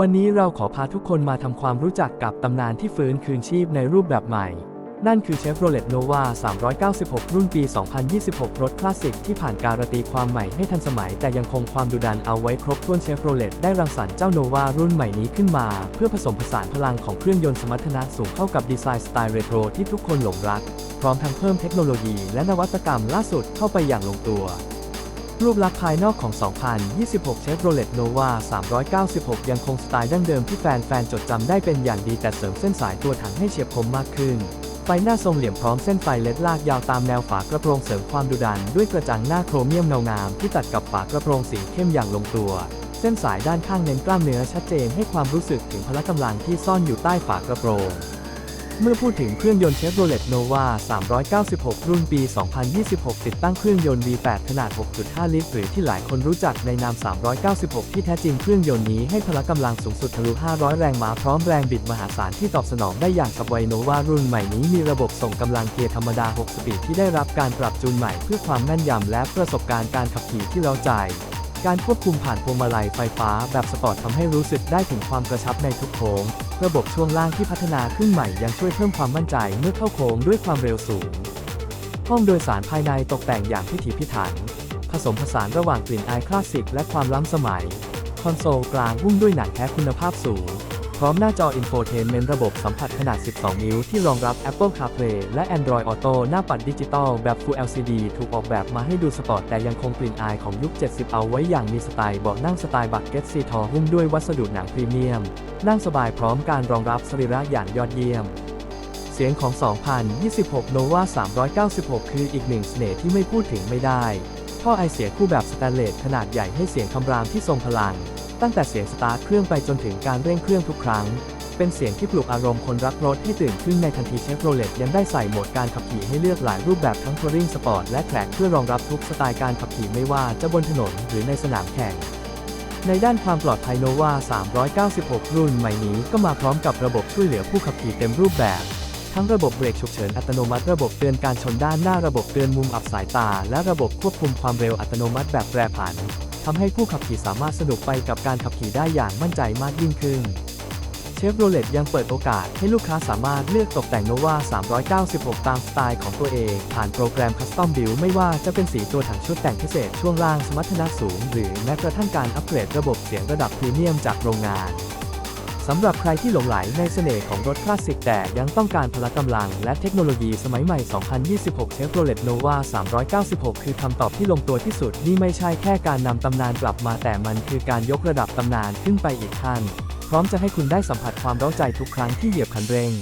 วันนี้เราขอพาทุกคนมาทำความรู้จักกับตำนานที่ฟื้นคืนชีพในรูปแบบใหม่ นั่นคือ Chevrolet Nova 396 รุ่นปี 2026 รถคลาสสิกที่ผ่านการตีความใหม่ให้ทันสมัย แต่ยังคงความดุดันเอาไว้ครบถ้วน Chevrolet ได้รังสรรค์เจ้า Nova รุ่นใหม่นี้ขึ้นมา เพื่อผสมผสานพลังของเครื่องยนต์สมรรถนะสูงเข้ากับดีไซน์สไตล์เรโทรที่ทุกคนหลงรัก พร้อมทั้งเพิ่มเทคโนโลยีและนวัตกรรมล่าสุดเข้าไปอย่างลงตัว รูปลักษณ์ภายนอกของ 2026 Chevrolet Nova 396 ยังคงสไตล์ดั้งเดิมที่แฟนๆ จดจำได้เป็นอย่างดีแต่เสริมเส้นสายตัวถังให้เฉียบคมมากขึ้น ไฟหน้าทรงเหลี่ยมพร้อมเส้นไฟเลดลากยาวตามแนวฝากระโปรงเสริมความดุดัน ด้วยกระจังหน้าโครเมียมเงางามที่ตัดกับฝากระโปรงสีเข้มอย่างลงตัว เส้นสายด้านข้างเน้นกล้ามเนื้อชัดเจนให้ความรู้สึกถึงพละกำลังที่ซ่อนอยู่ใต้ฝากระโปรง เมื่อพูดถึงเครื่องยนต์ Chevrolet Nova 396 รุ่นปี 2026 ติดตั้งเครื่องยนต์ V8 ขนาด 6.5 ลิตร หรือที่หลายคนรู้จักในนาม 396 ที่แท้จริงเครื่องยนต์นี้ให้พละกำลังสูงสุดทะลุ 500 แรงม้าพร้อมแรงบิดมหาศาลที่ตอบสนองได้อย่างฉับไว Nova รุ่นใหม่นี้มีระบบส่งกำลังเกียร์ธรรมดา 6 สปีดที่ได้รับการปรับจูนใหม่เพื่อความแม่นยำและประสบการณ์การขับขี่ที่เร้าใจ การควบคุมผ่านพวงมาลัยไฟฟ้าแบบสปอร์ตทำให้รู้สึกได้ถึงความกระชับในทุกโค้ง ระบบช่วงล่างที่พัฒนาขึ้นใหม่ยังช่วยเพิ่มความมั่นใจเมื่อเข้าโค้งด้วยความเร็วสูง ห้องโดยสารภายในตกแต่งอย่างพิถีพิถัน ผสมผสานระหว่างกลิ่นอายคลาสสิกและความล้ำสมัย คอนโซลกลางหุ้มด้วยหนังแท้คุณภาพสูง ร้อมหน้าจอ Infotainment ระบบสัมผัสขนาด 12 นิ้ว ที่รองรับ Apple CarPlay และ Android Auto หน้าปัดดิจิตอลแบบ Full LCD ถูกออกแบบมาให้ดูสปอร์ตแต่ยังคงกลิ่นอายของยุค 70 เอาไว้อย่างมีสไตล์เบาะนั่งสไตล์บักเก็ตซีทอหุ้มด้วยวัสดุหนังพรีเมียม นั่งสบายพร้อมการรองรับสรีระอย่างยอดเยี่ยมเสียงของ 2026 Nova 396 คืออีกหนึ่งเสน่ห์ที่ไม่พูดถึงไม่ได้ ท่อไอเสียคู่แบบสแตนเลสขนาดใหญ่ให้เสียงคำรามที่ทรงพลัง ตั้งแต่เสียงสตาร์ทเครื่องไปจนถึงการเร่งเครื่องทุกครั้ง เป็นเสียงที่ปลุกอารมณ์คนรักรถให้ตื่นขึ้นในทันทีเชฟโรเลตยังได้ใส่โหมดการขับขี่ให้เลือกหลายรูปแบบทั้งทัวริงสปอร์ตและแทร็กเพื่อรองรับทุกสไตล์การขับขี่ไม่ว่าจะบนถนนหรือในสนามแข่งในด้านความปลอดภัยโนวา396 รุ่นใหม่นี้ก็มาพร้อมกับระบบช่วยเหลือผู้ขับขี่เต็มรูปแบบ ทั้งระบบเบรกฉุกเฉินอัตโนมัติระบบเตือนการชนด้านหน้าระบบเตือนมุมอับสายตา และระบบควบคุมความเร็วอัตโนมัติแบบแปรผัน ทำให้ผู้ขับขี่สามารถสนุกไปกับการขับขี่ได้อย่างมั่นใจมากยิ่งขึ้น เชฟโรเลตยังเปิดโอกาสให้ลูกค้าสามารถเลือกตกแต่งโนวา396 ตามสไตล์ของตัวเอง ผ่านโปรแกรมคัสตอมบิลไม่ว่าจะเป็นสีตัวถังชุดแต่งพิเศษช่วงล่างสมรรถนะสูง หรือแม้กระทั่งการอัปเกรดระบบเสียงระดับพรีเมียมจากโรงงาน สำหรับใครที่หลงไหลในเสน่ห์ของรถคลาสสิกแต่ยังต้องการพละกำลังและเทคโนโลยีสมัยใหม่ 2026 Chevrolet Nova 396 คือคำตอบที่ลงตัวที่สุด นี่ไม่ใช่แค่การนำตำนานกลับมาแต่มันคือการยกระดับตำนานขึ้นไปอีกขั้น พร้อมจะให้คุณได้สัมผัสความเร้าใจทุกครั้งที่เหยียบคันเร่ง